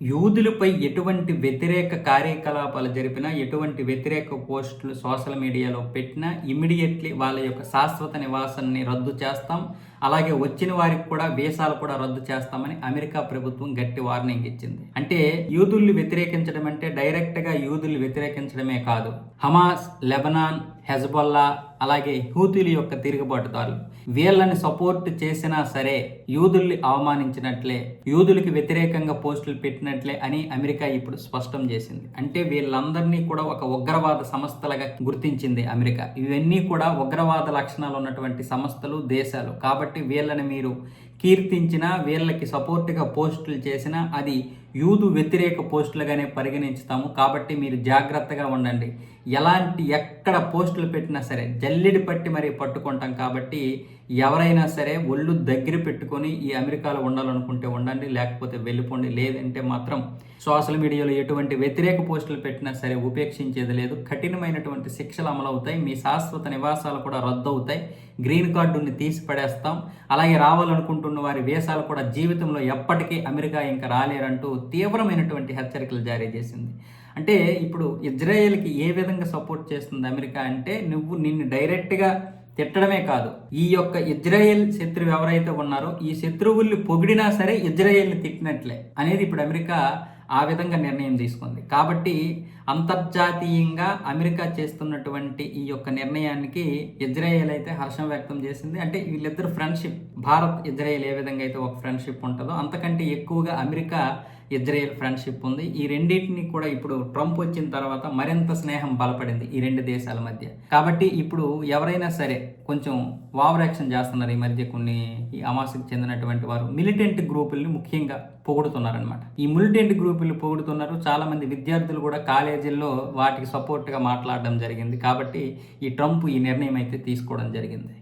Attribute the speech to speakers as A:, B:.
A: యూదులపై ఎటువంటి వ్యతిరేక కార్యకలాపాలు జరిపినా ఎటువంటి వ్యతిరేక పోస్టులు సోషల్ మీడియాలో పెట్టినా ఇమీడియట్లీ వాళ్ళ యొక్క శాశ్వత నివాసాన్ని రద్దు చేస్తాం. అలాగే వచ్చిన వారికి కూడా వీసాలు కూడా రద్దు చేస్తామని అమెరికా ప్రభుత్వం గట్టి వార్నింగ్ ఇచ్చింది. అంటే యూదుల్ని వ్యతిరేకించడం అంటే డైరెక్ట్గా యూదుల్ని వ్యతిరేకించడమే కాదు. హమాస్ లెబనాన్ హెజ్బొల్లా అలాగే హూతుల యొక్క తిరుగుబాటుదారులు వీళ్ళని సపోర్ట్ చేసినా సరే యూదుల్ని అవమానించినట్లే యూదులకి వ్యతిరేకంగా పోస్టులు పెట్టినట్లే అని అమెరికా ఇప్పుడు స్పష్టం చేసింది. అంటే వీళ్ళందరినీ కూడా ఒక ఉగ్రవాద సంస్థలుగా గుర్తించింది అమెరికా. ఇవన్నీ కూడా ఉగ్రవాద లక్షణాలు ఉన్నటువంటి సంస్థలు దేశాలు. కాబట్టి వీళ్ళని మీరు కీర్తించినా వీళ్ళకి సపోర్ట్గా పోస్టులు చేసినా అది యూదు వ్యతిరేక పోస్టులుగానే పరిగణించుతాము. కాబట్టి మీరు జాగ్రత్తగా ఉండండి. ఎలాంటి ఎక్కడ పోస్టులు పెట్టినా సరే జల్లెడి పట్టి మరీ పట్టుకుంటాం కాబట్టి ఎవరైనా సరే ఒళ్ళు దగ్గర పెట్టుకొని ఈ అమెరికాలో ఉండాలనుకుంటే ఉండండి లేకపోతే వెళ్ళిపోండి. లేదంటే మాత్రం సోషల్ మీడియాలో ఎటువంటి వ్యతిరేక పోస్టులు పెట్టినా సరే ఉపేక్షించేది లేదు. కఠినమైనటువంటి శిక్షలు అమలవుతాయి. మీ శాశ్వత నివాసాలు కూడా రద్దు అవుతాయి గ్రీన్ కార్డుని తీసి పడేస్తాం అలాగే రావాలనుకుంటున్న వారి వేషాలు కూడా జీవితంలో ఎప్పటికీ అమెరికా ఇంకా రాలేరంటూ తీవ్రమైనటువంటి హెచ్చరికలు జారీ చేసింది. అంటే ఇప్పుడు ఇజ్రాయెల్కి ఏ విధంగా సపోర్ట్ చేస్తుంది అమెరికా అంటే నువ్వు నిన్ను డైరెక్ట్గా తిట్టడమే కాదు. ఈ యొక్క ఇజ్రాయెల్ శత్రువు ఎవరైతే ఉన్నారో ఈ శత్రువుల్ని పొగిడినా సరే ఇజ్రాయెల్ని తిట్టినట్లే అనేది ఇప్పుడు అమెరికా ఆ విధంగా నిర్ణయం తీసుకుంది. కాబట్టి అంతర్జాతీయంగా అమెరికా చేస్తున్నటువంటి ఈ యొక్క నిర్ణయానికి ఇజ్రాయెల్ అయితే హర్షం వ్యక్తం చేసింది. అంటే వీళ్ళిద్దరు ఫ్రెండ్షిప్ భారత్ ఇజ్రాయెల్ ఏ విధంగా అయితే ఒక ఫ్రెండ్షిప్ ఉంటుందో అంతకంటే ఎక్కువగా అమెరికా ఇజ్రాయెల్ ఫ్రెండ్షిప్ ఉంది. ఈ రెండింటిని కూడా ఇప్పుడు ట్రంప్ వచ్చిన తర్వాత మరింత స్నేహం బలపడింది ఈ రెండు దేశాల మధ్య. కాబట్టి ఇప్పుడు ఎవరైనా సరే కొంచెం ఓవర్ యాక్షన్ చేస్తున్నారు ఈ మధ్య కొన్ని ఈ అమాసకు చెందినటువంటి వారు. మిలిటెంట్ గ్రూపుల్ని ముఖ్యంగా పొగుడుతున్నారనమాట ఈ మిలిటెంట్ గ్రూపులు పొగుడుతున్నారు. చాలా మంది విద్యార్థులు కూడా కాలేజీల్లో వాటికి సపోర్ట్గా మాట్లాడడం జరిగింది. కాబట్టి ఈ ట్రంప్ ఈ నిర్ణయం అయితే తీసుకోవడం జరిగింది.